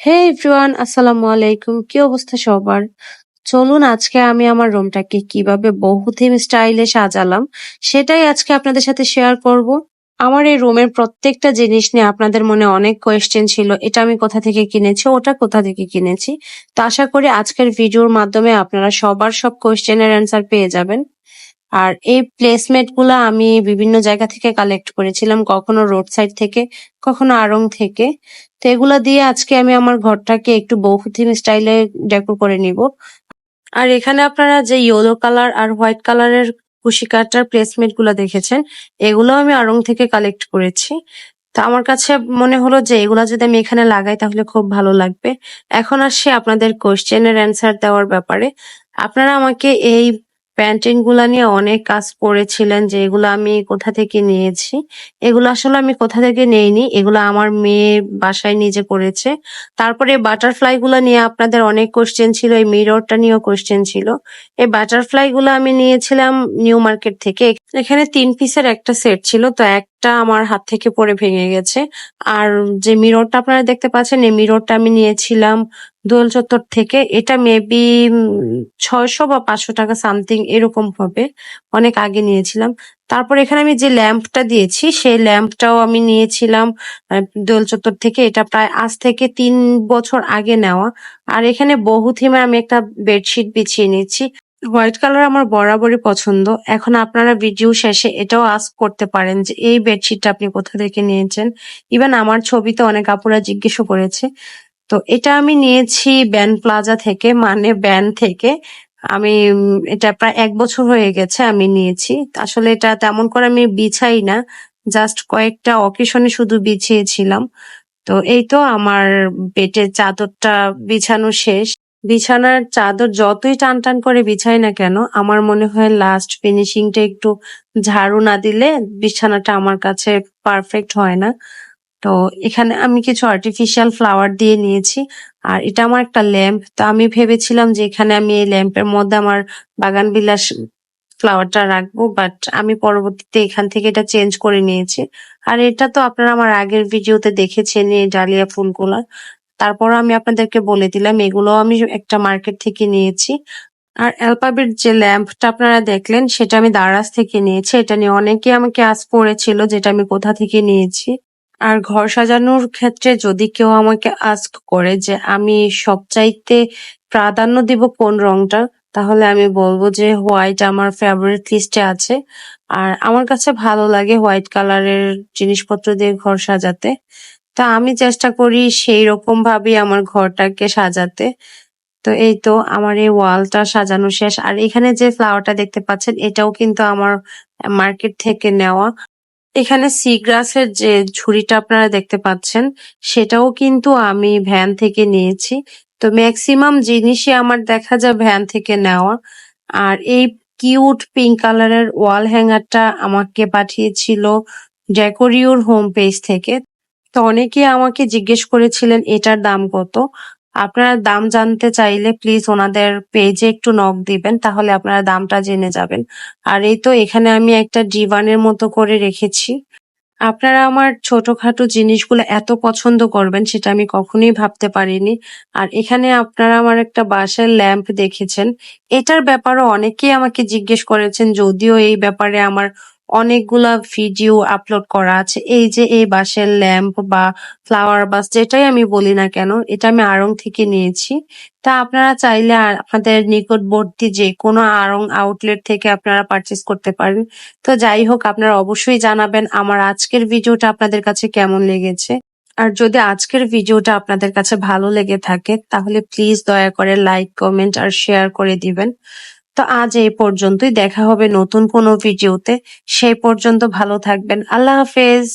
হে everyone, আসসালামু আলাইকুম। কি অবস্থা সবার? চলুন আজকে আমি আমার রুমটাকে কীভাবে বহু থিম স্টাইলে সাজালাম, সেটাই আজকে আপনাদের সাথে শেয়ার করব। আমার এই রুমের প্রত্যেকটা জিনিস নিয়ে আপনাদের মনে অনেক কোয়েশ্চেন ছিল, এটা আমি কোথা থেকে কিনেছি, ওটা কোথা থেকে কিনেছি। তো আশা করি আজকের ভিডিওর মাধ্যমে আপনারা সবার সব কোয়েশ্চেনের অ্যান্সার পেয়ে যাবেন। আর এই প্লেসমেন্টগুলা আমি বিভিন্ন জায়গা থেকে কালেক্ট করেছিলাম, কখনো রোড সাইড থেকে, কখনো আড়ং থেকে। তো এগুলা দিয়ে আজকে আমি আমার ঘরটাকে একটু বহুথিম স্টাইলে ডেকোর করে নিব। আর এখানে আপনারা যে ইয়েলো কালার আর হোয়াইট কালারের কুশি কাটার প্লেসমেন্টগুলো দেখেছেন, এগুলো আমি আড়ং থেকে কালেক্ট করেছি। তো আমার কাছে মনে হলো যে এগুলা যদি আমি এখানে লাগাই তাহলে খুব ভালো লাগবে। এখন আসছি আপনাদের কোশ্চেনের অ্যান্সার দেওয়ার ব্যাপারে। আপনারা আমাকে এই প্যান্টিংগুলা নিয়ে অনেক কাজ করেছিলেন যে এগুলো আমি কোথা থেকে নিয়েছি। এগুলো আসলে আমি কোথা থেকে নেইনি, এগুলো আমার মেয়ে বাসায় নিজে করেছে। তারপরে বাটারফ্লাই গুলা নিয়ে আপনাদের অনেক কোশ্চেন ছিল, এই মিররটা নিয়েও কোশ্চেন ছিল। এই বাটারফ্লাই গুলো আমি নিয়েছিলাম নিউ মার্কেট থেকে। এখানে তিন পিসের একটা সেট ছিল, তো একটা আমার হাত থেকে পড়ে ভেঙে গেছে। আর যে মিররটা আপনারা দেখতে পাচ্ছেন, এই মিররটা আমি নিয়েছিলাম দোল চত্বর থেকে। এটা মেবি ছয়শো বা পাঁচশো টাকা সামথিং এরকম হবে। অনেক আগে নিয়েছিলাম। তারপর এখানে আমি যে ল্যাম্পটা দিয়েছি, সেই ল্যাম্পটাও আমি নিয়েছিলাম দোল চত্বর থেকে। এটা প্রায় আজ থেকে তিন বছর আগে নেওয়া। আর এখানে বহু থিমে আমি একটা বেডশিট বিছিয়ে নিয়েছি হোয়াইট কালার আমার বরাবরই পছন্দ। এখন আপনারা ভিডিও শেষে এটাও আস্ক করতে পারেন যে, এই বেডশিটটা আপনি কোথা থেকে নিয়েছেন? ইভেন আমার ছবিতে অনেক আপুরা জিজ্ঞেসও করেছে। তো এটা আমি নিয়েছি ব্যান প্লাজা থেকে মানে ব্যান থেকে। আমি এটা প্রায় এক বছর হয়ে গেছে আমি নিয়েছি। আসলে এটা তেমন করে আমি বিছাই না জাস্ট কয়েকটা অকেশনে শুধু বিছিয়েছিলাম। তো এই তো আমার বেডের চাদরটা বিছানো শেষ। বিছানার চাদর যতই টান টান করে বিছাই না কেন, আমার মনে হয় লাস্ট ফিনিশিংটা একটু ঝাড়ু না দিলে বিছানাটা আমার কাছে পারফেক্ট হয় না। তো এখানে আমি কিছু আর্টিফিশিয়াল ফ্লাওয়ার দিয়ে নিয়েছি, আর এটা আমার একটা ল্যাম্প তো আমি ভেবেছিলাম যে এখানে আমি এই ল্যাম্পের মধ্যে আমার বাগান বিলাস ফ্লাওয়ারটা রাখব বাট আমি পরবর্তীতে এখান থেকে এটা চেঞ্জ করে নিয়েছি। আর এটা তো আপনারা আমার আগের ভিডিওতে দেখেছেন এই ডালিয়া ফুলগুলা। তারপর আমি আপনাদেরকে বলে দিলাম, এগুলো আমি একটা মার্কেট থেকে নিয়েছি। আর অ্যালপাবের যে ল্যাম্পটা আপনারা দেখলেন, সেটা আমি দারাজ থেকে নিয়েছি। এটা নিয়ে অনেকে আমাকে আজ পড়েছিল যেটা আমি কোথা থেকে নিয়েছি। আর ঘর সাজানোর ক্ষেত্রে যদি কেউ আমাকে আস্ক করে যে আমি সবচাইতে প্রাধান্য দিব কোন রংটা, তাহলে আমি বলব যে হোয়াইট আমার ফেভারিট লিস্টে আছে। আর আমার কাছে ভালো লাগে হোয়াইট কালারের জিনিসপত্র দিয়ে ঘর সাজাতে। তা আমি চেষ্টা করি সেই রকম ভাবেই আমার ঘরটাকে সাজাতে। তো এই তো আমার এই ওয়ালটা সাজানো শেষ। আর এখানে যে ফ্লাওয়ারটা দেখতে পাচ্ছেন, এটাও কিন্তু আমার মার্কেট থেকে নেওয়া। এখানে সি গ্রাসের যে ঝুড়িটা আপনারা দেখতে পাচ্ছেন, সেটাও কিন্তু আমি ভ্যান থেকে নিয়েছি। তো ম্যাক্সিমাম জিনিসই আমার দেখা যায় ভ্যান থেকে নেওয়া। আর এই কিউট পিঙ্ক কালারের ওয়াল হ্যাঙ্গারটা আমাকে পাঠিয়েছিল ডেকোরিওর হোম পেজ থেকে। তো অনেকে আমাকে জিজ্ঞেস করেছিলেন, এটার দাম কত? আপনারা দাম জানতে চাইলে প্লিজ ওনাদের পেজে একটু নক দিবেন, তাহলে আপনারা দামটা জেনে যাবেন। আর এই তো এখানে আমি একটা ডিভানের মতো করে রেখেছি। আপনারা আমার ছোটখাটো জিনিসগুলো এত পছন্দ করবেন সেটা আমি কখনোই ভাবতে পারিনি। আর এখানে আপনারা আমার একটা বাসার ল্যাম্প দেখেছেন। এটার ব্যাপারে অনেকেই আমাকে জিজ্ঞেস করেছেন, যদিও এই ব্যাপারে আমার অনেকগুলা ভিডিও আপলোড করা আছে। এই যে এই বাঁশের ল্যাম্প বা ফ্লাওয়ার বাস যেটাই আমি বলি না কেন, এটা আমি আড়ং থেকে নিয়েছি। তা আপনারা চাইলে আর- আপনাদের নিকটবর্তী যে কোনো আড়ং আউটলেট থেকে আপনারা পারচেস করতে পারেন। তো যাই হোক, আপনারা অবশ্যই জানাবেন আমার আজকের ভিডিওটা আপনাদের কাছে কেমন লেগেছে। আর যদি আজকের ভিডিওটা আপনাদের কাছে ভালো লেগে থাকে, তাহলে প্লিজ দয়া করে লাইক কমেন্ট আর শেয়ার করে দিবেন। তো আজ এই পর্যন্তই। দেখা হবে নতুন কোনো ভিডিওতে। সেই পর্যন্ত ভালো থাকবেন। আল্লাহ হাফেজ।